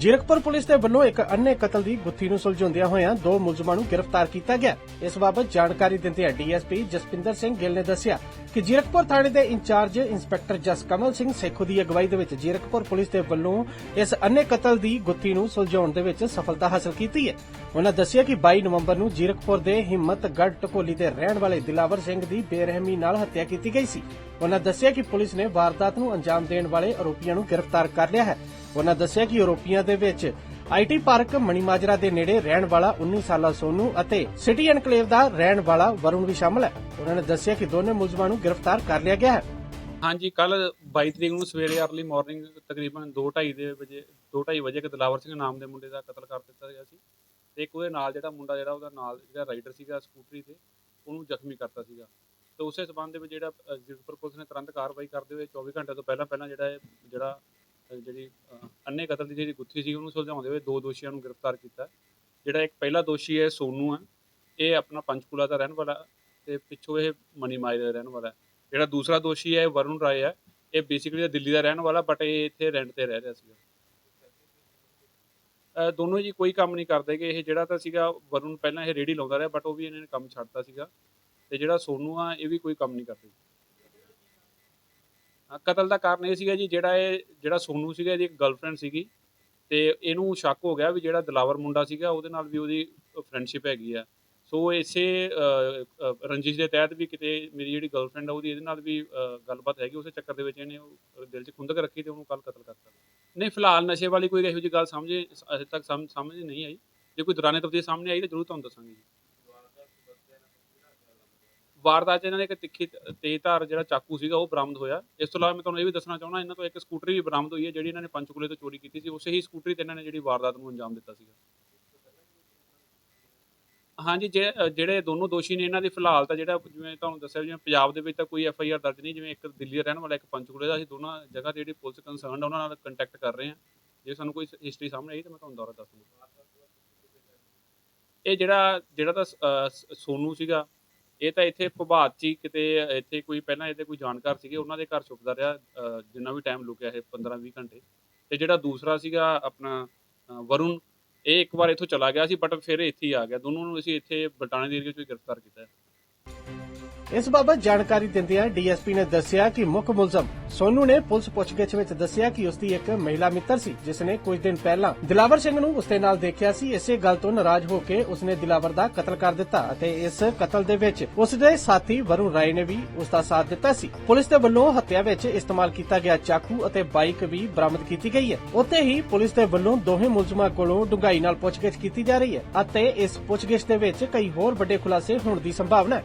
Zirakpur police ਦੇ ਵੱਲੋਂ ਇੱਕ ਅੰਨੇ ਕਤਲ ਦੀ ਗੁੱਥੀ ਨੂੰ ਸੁਲਝਾਉਂਦਿਆਂ ਹੋਇਆਂ ਦੋ ਮੁਲਜ਼ਮਾਂ ਨੂੰ ਗ੍ਰਿਫਤਾਰ ਕੀਤਾ ਗਿਆ। ਇਸ ਬਾਬਤ ਜਾਣਕਾਰੀ ਦਿੰਦਿਆਂ ਡੀਐਸਪੀ ਜਸਪਿੰਦਰ ਸਿੰਘ ਗਿੱਲ ਨੇ ਦੱਸਿਆ ਕਿ ਜੀਰਕਪੁਰ ਥਾਣੇ ਦੇ ਇੰਚਾਰਜ ਇੰਸਪੈਕਟਰ ਜਸਕਮਲ ਸਿੰਘ ਸੇਖੋ ਦੀ ਅਗਵਾਈ ਦੇ ਵਿੱਚ ਜੀਰਕਪੁਰ ਪੁਲਿਸ ਦੇ ਵੱਲੋਂ ਇਸ ਅੰਨੇ ਕਤਲ ਦੀ ਗੁੱਥੀ ਨੂੰ ਸੁਲਝਾਉਣ ਦੇ ਵਿੱਚ ਸਫਲਤਾ ਹਾਸਲ ਕੀਤੀ ਹੈ। ਉਹਨਾਂ ਦੱਸਿਆ ਕਿ 22 ਨਵੰਬਰ ਨੂੰ ਜੀਰਕਪੁਰ ਦੇ ਹਿੰਮਤਗੜ੍ਹ ਟਕੋਲੀ ਦੇ ਰਹਿਣ ਵਾਲੇ ਦਿਲਾਵਰ ਸਿੰਘ ਦੀ ਬੇਰਹਿਮੀ ਨਾਲ ਹੱਤਿਆ ਕੀਤੀ ਗਈ ਸੀ। ਉਹਨਾਂ ਦੱਸਿਆ ਕਿ ਪੁਲਿਸ ਨੇ ਵਾਰਦਾਤ ਨੂੰ ਅੰਜਾਮ ਦੇਣ ਵਾਲੇ ਆਰੋਪੀਆਂ ਨੂੰ ਗ੍ਰਿਫਤਾਰ ਕਰ ਲਿਆ ਹੈ। ਉਹਨਾਂ ਦੱਸਿਆ ਕਿ ਯੂਰੋਪੀਆਂ ਦੇ ਵਿੱਚ ਆਈਟੀ ਪਾਰਕ ਮਣੀਮਾਜਰਾ ਦੇ ਨੇੜੇ ਰਹਿਣ ਵਾਲਾ 19 ਸਾਲਾ ਸੋਨੂ ਅਤੇ ਸਿਟੀ ਐਨਕਲੇਵ ਦਾ ਰਹਿਣ ਵਾਲਾ ਵਰੁਣ ਵੀ ਸ਼ਾਮਲ ਹੈ। ਉਹਨਾਂ ਨੇ ਦੱਸਿਆ ਕਿ ਦੋਨੇ ਮੁਲਜ਼ਮਾਂ ਨੂੰ ਗ੍ਰਿਫਤਾਰ ਕਰ ਲਿਆ ਗਿਆ ਹੈ। ਹਾਂਜੀ ਕੱਲ 22 ਤਰੀਕ ਨੂੰ ਸਵੇਰੇ ਅਰਲੀ ਮਾਰਨਿੰਗ ਤਕਰੀਬਨ 2:30 ਦੇ ਵਜੇ 2:30 ਵਜੇ ਇੱਕ ਦਲਾਵਰ ਸਿੰਘ ਨਾਮ ਦੇ ਮੁੰਡੇ ਦਾ ਕਤਲ ਕਰ ਦਿੱਤਾ ਗਿਆ ਸੀ ਤੇ ਇੱਕ ਉਹਦੇ ਨਾਲ ਜਿਹੜਾ ਮੁੰਡਾ ਜਿਹੜਾ ਉਹਦਾ ਨਾਲ ਜਿਹੜਾ ਰਾਈਡਰ ਸੀਗਾ ਸਕੂਟਰੀ ਤੇ ਉਹਨੂੰ ਜ਼ਖਮੀ ਕਰਤਾ ਸੀਗਾ। ਤੇ ਉਸੇ ਸਬੰਧ ਦੇ ਵਿੱਚ ਜਿਹੜਾ ਅ, ਪੁਲਿਸ ਨੇ ਤੁਰੰਤ ਕਾਰਵਾਈ ਕਰਦੇ ਹੋਏ 24 ਘੰਟੇ ਤੋਂ ਪਹਿਲਾਂ ਪਹਿਲਾਂ ਜਿਹੜਾ ਜਿਹੜਾ ਜਿਹੜੀ ਅੰਨੇ ਕਤਲ ਦੀ ਜਿਹੜੀ ਗੁੱਥੀ ਸੀ, ਉਹਨੂੰ ਸੁਲਝਾਉਂਦੇ ਹੋਏ ਦੋ ਦੋਸ਼ੀਆਂ ਨੂੰ ਗ੍ਰਿਫਤਾਰ ਕੀਤਾ। ਜਿਹੜਾ ਇੱਕ ਪਹਿਲਾ ਦੋਸ਼ੀ ਹੈ ਸੋਨੂ ਹੈ। ਇਹ ਆਪਣਾ ਪੰਚਕੂਲਾ ਦਾ ਰਹਿਣ ਵਾਲਾ ਤੇ ਪਿੱਛੋਂ ਇਹ ਮਨੀ ਮਾਈ ਦਾ ਰਹਿਣ ਵਾਲਾ ਜਿਹੜਾ ਦੂਸਰਾ ਦੋਸ਼ੀ ਹੈ ਵਰੁਣ ਰਾਏ ਹੈ। ਇਹ ਬੇਸਿਕਲੀ ਦਿੱਲੀ ਦਾ ਰਹਿਣ ਵਾਲਾ ਬਟ ਇਹ ਇੱਥੇ ਰੈਂਟ ਤੇ ਰਹਿ ਰਿਹਾ ਸੀਗਾ। ਅਹ, ਦੋਨੋਂ ਜੀ ਕੋਈ ਕੰਮ ਨਹੀਂ ਕਰਦੇ ਕਿ ਇਹ ਜਿਹੜਾ ਤਾਂ ਸੀਗਾ, ਵਰੁਣ ਪਹਿਲਾਂ ਇਹ ਰੇੜੀ ਲਾਉਂਦਾ ਰਿਹਾ ਬਟ ਉਹ ਵੀ ਇਹਨਾਂ ਨੇ ਕੰਮ ਛੱਡਤਾ ਸੀਗਾ। ਤੇ ਜਿਹੜਾ ਸੋਨੂ ਆ, ਇਹ ਵੀ ਕੋਈ ਕੰਮ ਨਹੀਂ ਕਰਦੇ। ਹਾਂ, ਕਤਲ ਦਾ ਕਾਰਨ ਇਹ ਸੀਗਾ ਜੀ ਜਿਹੜਾ ਇਹ ਜਿਹੜਾ ਸੋਨੂ ਸੀਗਾ ਇਹਦੀ ਇੱਕ ਗਰਲਫ੍ਰੈਂਡ ਸੀਗੀ ਤੇ ਇਹਨੂੰ ਸ਼ੱਕ ਹੋ ਗਿਆ ਵੀ ਜਿਹੜਾ ਦਲਾਵਰ ਮੁੰਡਾ ਸੀਗਾ ਉਹਦੇ ਨਾਲ ਵੀ ਉਹਦੀ ਫਰੈਂਡਸ਼ਿਪ ਹੈਗੀ ਆ। ਸੋ ਇਸੇ ਅਹ, ਅਹ, ਰੰਜਿਸ਼ ਦੇ ਤਹਿਤ ਵੀ ਕਿਤੇ ਮੇਰੀ ਜਿਹੜੀ ਗਰਲਫ੍ਰੈਂਡ ਆ ਉਹਦੀ ਇਹਦੇ ਨਾਲ ਵੀ ਅਹ, ਗੱਲਬਾਤ ਹੈਗੀ ਉਸੇ ਚੱਕਰ ਦੇ ਵਿੱਚ ਇਹਨੇ ਉਹ ਦਿਲ 'ਚ ਖੁੰਦਕ ਰੱਖੀ ਤੇ ਉਹਨੂੰ ਕੱਲ ਕਤਲ ਕਰਤਾ। ਨਹੀਂ ਫਿਲਹਾਲ ਨਸ਼ੇ ਵਾਲੀ ਕੋਈ ਇਹੋ ਜਿਹੀ ਗੱਲ ਸਮਝੇ ਅਜੇ ਤੱਕ ਸਮ- ਸਮਝ ਨਹੀਂ ਆਈ। ਜੇ ਕੋਈ ਦੌਰਾਨੇ ਤਫਤੀਸ਼ ਸਾਹਮਣੇ ਆਈ ਤਾਂ ਜ਼ਰੂਰ ਤੁਹਾਨੂੰ ਦੱਸਾਂਗੇ ਜੀ। ਵਾਰਦਾਤ 'ਚ ਇਹਨਾਂ ਦੇ ਇੱਕ ਤਿੱਖੀ ਤੇਜ਼ਧਾਰ ਜਿਹੜਾ ਚਾਕੂ ਸੀਗਾ ਉਹ ਬਰਾਮਦ ਹੋਇਆ। ਇਸ ਤੋਂ ਇਲਾਵਾ ਮੈਂ ਤੁਹਾਨੂੰ ਇਹ ਵੀ ਦੱਸਣਾ ਚਾਹੁੰਦਾ, ਇਹਨਾਂ ਤੋਂ ਇੱਕ ਸਕੂਟਰੀ ਵੀ ਬਰਾਮਦ ਹੋਈ ਹੈ, ਜਿਹੜੀ ਇਹਨਾਂ ਨੇ ਪੰਚਕੂਲੇ ਤੋਂ ਚੋਰੀ ਕੀਤੀ ਸੀ। ਉਸੇ ਹੀ ਸਕੂਟਰੀ ਤੇ ਇਹਨਾਂ ਨੇ ਜਿਹੜੀ ਵਾਰਦਾਤ ਨੂੰ ਅੰਜਾਮ ਦਿੱਤਾ ਸੀਗਾ। ਹਾਂਜੀ, ਜੇ ਜਿਹੜੇ ਦੋਨੋਂ ਦੋਸ਼ੀ ਨੇ ਇਹਨਾਂ ਦੀ ਫਿਲਹਾਲ ਤਾਂ ਜਿਹੜਾ ਜਿਵੇਂ ਤੁਹਾਨੂੰ ਦੱਸਿਆ, ਜਿਵੇਂ ਪੰਜਾਬ ਦੇ ਵਿੱਚ ਤਾਂ ਕੋਈ ਐਫ ਆਈ ਆਰ ਦਰਜ ਨਹੀਂ, ਜਿਵੇਂ ਇੱਕ ਦਿੱਲੀ ਦਾ ਰਹਿਣ ਵਾਲਾ, ਇੱਕ ਪੰਚਕੂਲੇ ਦਾ, ਅਸੀਂ ਦੋਨਾਂ ਜਗ੍ਹਾ ਤੇ ਜਿਹੜੀ ਪੁਲਿਸ ਕੰਸਰਨਡ ਉਹਨਾਂ ਨਾਲ ਕੰਟੈਕਟ ਕਰ ਰਹੇ ਹਾਂ। ਜੇ ਸਾਨੂੰ ਕੋਈ ਹਿਸਟਰੀ ਸਾਹਮਣੇ ਆਈ ਤਾਂ ਮੈਂ ਤੁਹਾਨੂੰ ਦੁਬਾਰਾ ਦੱਸ ਦੂੰਗਾ। ਇਹ ਜਿਹੜਾ ਜਿਹੜਾ ਤਾਂ ਸ- ਸੋਨੂ ਸੀਗਾ ਇਹ ਤਾਂ ਇੱਥੇ ਪ੍ਰਭਾਤ 'ਚ ਕਿਤੇ ਇੱਥੇ ਕੋਈ ਪਹਿਲਾਂ ਇਹਦੇ ਕੋਈ ਜਾਣਕਾਰ ਸੀਗੇ ਉਹਨਾਂ ਦੇ ਘਰ ਛੁਪਦਾ ਰਿਹਾ ਅ, ਜਿੰਨਾ ਵੀ ਟਾਈਮ ਲੁਕਿਆ ਇਹ 15 20 ਘੰਟੇ। ਤੇ ਜਿਹੜਾ ਦੂਸਰਾ ਸੀਗਾ ਆਪਣਾ ਅ, ਵਰੁਣ ਇਹ ਇੱਕ ਵਾਰ ਇੱਥੋਂ ਚਲਾ ਗਿਆ ਸੀ ਬਟ ਫਿਰ ਇੱਥੇ ਹੀ ਆ ਗਿਆ। ਦੋਨੋਂ ਨੂੰ ਅਸੀਂ ਇੱਥੇ ਬਟਾਣੇ ਦੇ ਏਰੀਆ 'ਚ ਹੀ ਗ੍ਰਿਫਤਾਰ ਕੀਤਾ। ਹੈ ਇਸ ਬਾਬਤ ਜਾਣਕਾਰੀ ਦਿੰਦਿਆਂ ਡੀਐਸਪੀ ਨੇ ਦੱਸਿਆ ਕਿ ਮੁੱਖ ਮੁਲਜ਼ਮ ਸੋਨੂ ਨੇ ਪੁਲਿਸ ਪੁੱਛਗਿੱਛ ਵਿੱਚ ਦੱਸਿਆ ਕਿ ਉਸ ਦੀ ਇੱਕ ਮਹਿਲਾ ਮਿੱਤਰ ਸੀ, ਜਿਸ ਨੇ ਕੁਝ ਦਿਨ ਪਹਿਲਾਂ ਦਿਲਾਵਰ ਸਿੰਘ ਨੂੰ ਉਸਦੇ ਨਾਲ ਦੇਖਿਆ ਸੀ। ਇਸੇ ਗੱਲ ਤੋਂ ਨਾਰਾਜ਼ ਹੋ ਕੇ ਉਸਨੇ ਦਿਲਾਵਰ ਦਾ ਕਤਲ ਕਰ ਦਿੱਤਾ ਅਤੇ ਇਸ ਕਤਲ ਦੇ ਵਿੱਚ ਉਸ ਦੇ ਸਾਥੀ ਵਰੁਣ ਰਾਏ ਨੇ ਵੀ ਉਸ ਦਾ ਸਾਥ ਦਿੱਤਾ ਸੀ। ਪੁਲਿਸ ਦੇ ਵੱਲੋਂ ਹੱਤਿਆ ਵਿੱਚ ਇਸਤੇਮਾਲ ਕੀਤਾ ਗਿਆ ਚਾਕੂ ਅਤੇ ਬਾਈਕ ਵੀ ਬਰਾਮਦ ਕੀਤੀ ਗਈ ਹੈ। ਉੱਥੇ ਹੀ ਪੁਲਿਸ ਦੇ ਵੱਲੋਂ ਦੋਹੇ ਮੁਲਜ਼ਮਾਂ ਕੋਲੋਂ ਡੂੰਘਾਈ ਨਾਲ ਪੁੱਛਗਿੱਛ ਕੀਤੀ ਜਾ ਰਹੀ ਹੈ ਅਤੇ ਇਸ ਪੁੱਛਗਿੱਛ ਦੇ ਵਿੱਚ ਕਈ ਹੋਰ ਵੱਡੇ ਖੁਲਾਸੇ ਹੋਣ ਦੀ ਸੰਭਾਵਨਾ ਹੈ।